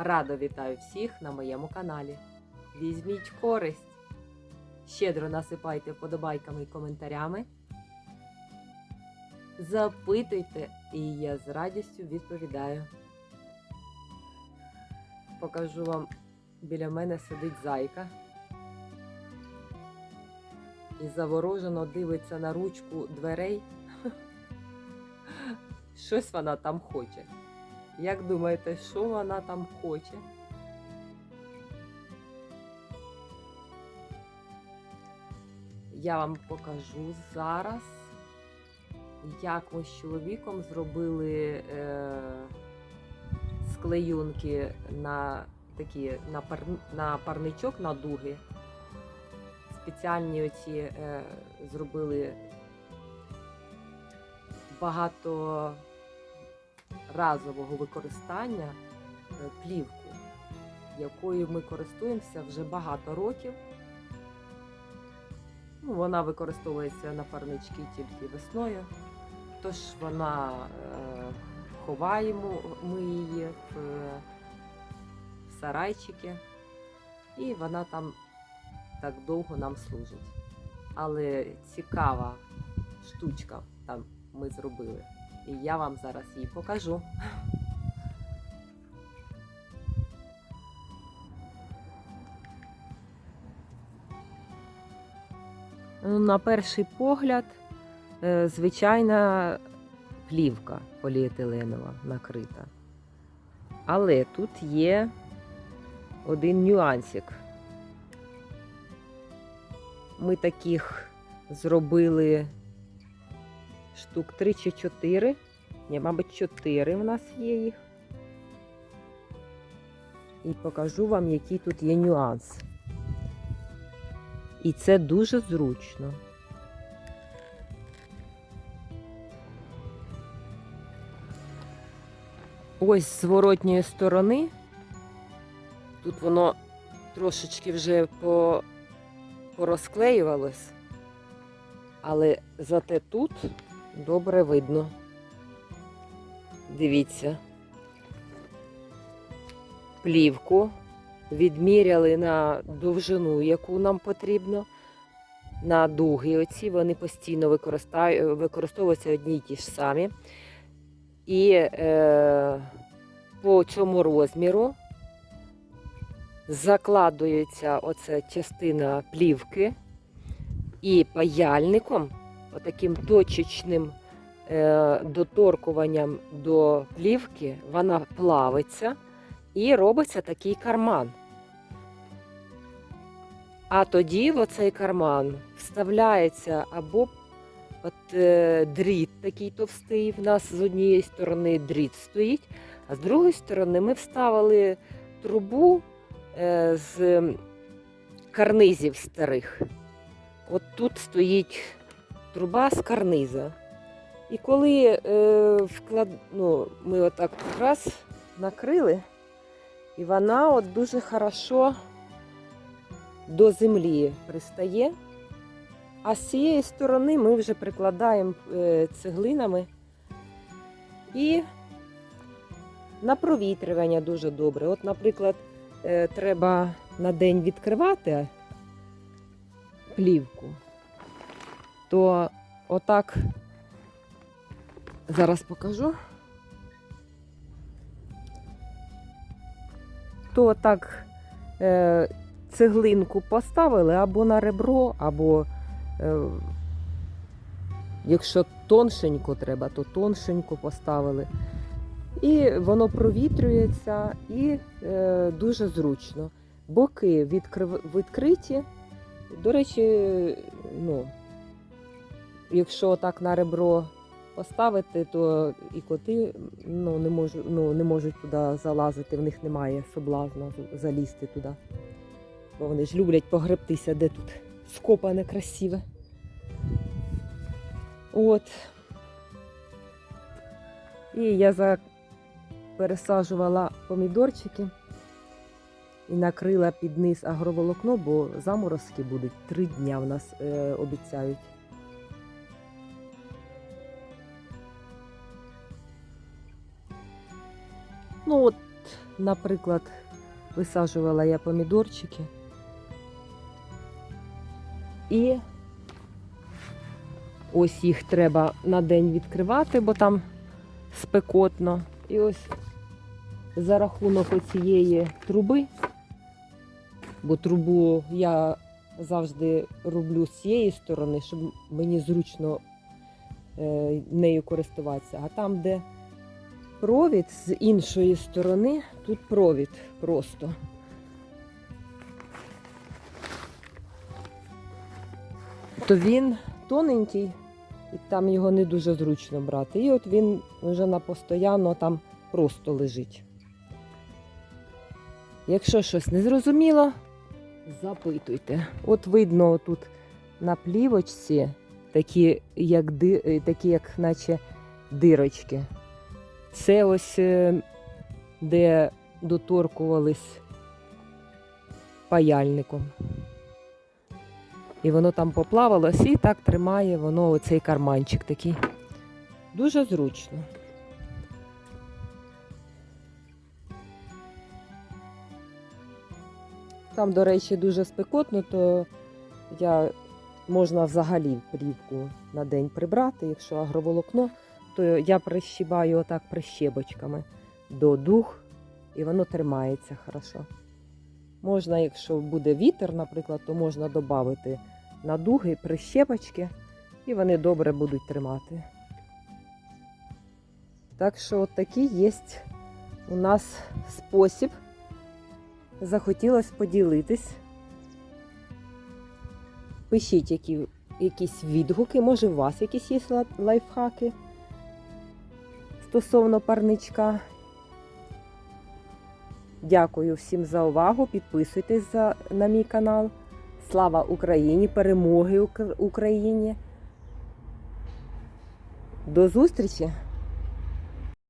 Радо вітаю всіх на моєму каналі. Візьміть користь. Щедро насипайте вподобайками і коментарями. Запитуйте, і я з радістю відповідаю. Покажу вам, біля мене сидить зайка. І заворожено дивиться на ручку дверей. Щось вона там хоче. Як думаєте, що вона там хоче? Я вам покажу зараз, як ми з чоловіком зробили е, склеюнки на такі на, пар, на парничок на дуги. Спеціальні оці е, зробили багато разового використання е, плівку, якою ми користуємося вже багато років. Ну, вона використовується на парнички тільки весною, тож вона е, ховаємо ми її в, в сарайчики, і вона там так довго нам служить. Але цікава штучка там ми зробили. І я вам зараз її покажу. Ну, На перший погляд, е, звичайна плівка поліетиленова накрита. Але тут є один нюансик. Ми таких зробили штук 3 чи 4. Ні, мабуть, 4 в нас є їх. І покажу вам, який тут є нюанс. І це дуже зручно. Ось з зворотньої сторони. Тут воно трошечки вже по, порозклеювалось, але зате тут добре видно. Дивіться. Плівку відміряли на довжину, яку нам потрібно. На дуги оці вони постійно використовуються одні й ті ж самі. І е, по цьому розміру закладується оця частина плівки і паяльником, отаким точечним е, доторкуванням до плівки, вона плавиться і робиться такий карман. А тоді в оцей карман вставляється або от, е, дріт такий товстий. В нас з однієї сторони дріт стоїть, а з другої сторони ми вставили трубу е, з карнизів старих. От тут стоїть труба з карниза. І коли е, вклад... ну, ми отак раз накрили, і вона от дуже хорошо до землі пристає. А з цієї сторони ми вже прикладаємо е, цеглинами і на провітрювання дуже добре. От, наприклад, е, треба на день відкривати плівку, то отак зараз покажу. То так е, цеглинку поставили або на ребро, або е, якщо тоншенько треба, то тоншенько поставили. І воно провітрюється і е, дуже зручно. Боки відкрив, відкриті. До речі, ну, якщо так на ребро поставити, то і коти ну, не, можуть, ну, не можуть туди залазити, в них немає соблазну залізти туди. Бо вони ж люблять погребтися, де тут скопане красиве. От. І я за... пересаджувала помідорчики і накрила під низ агроволокно, бо заморозки будуть три дня в нас е, обіцяють. Ну от наприклад, висаджувала я помідорчики. І ось їх треба на день відкривати, бо там спекотно. І ось за рахунок цієї труби, бо трубу я завжди роблю з цієї сторони, щоб мені зручно е, нею користуватися. А там, де провід з іншої сторони, тут провід просто. То він тоненький, і там його не дуже зручно брати. І от він вже на постоянно там просто лежить. Якщо щось не зрозуміло, запитуйте. От видно тут на плівочці такі, як, такі, як наче дирочки. Це ось е, де доторкувались паяльником. І воно там поплавалось і так тримає воно оцей карманчик такий. Дуже зручно. Там, до речі, дуже спекотно, то я можна взагалі плівку на день прибрати, якщо агроволокно, то я прищібаю отак прищебочками до дух, і воно тримається хорошо. Можна, якщо буде вітер, наприклад, то можна додати на дуги прищепочки, і вони добре будуть тримати. Так що от такий є у нас спосіб. Захотілося поділитись. Пишіть, які, якісь відгуки, може, у вас якісь є лайфхаки стосовно парничка. Дякую всім за увагу. Підписуйтесь на мій канал. Слава Україні! Перемоги Україні! До зустрічі!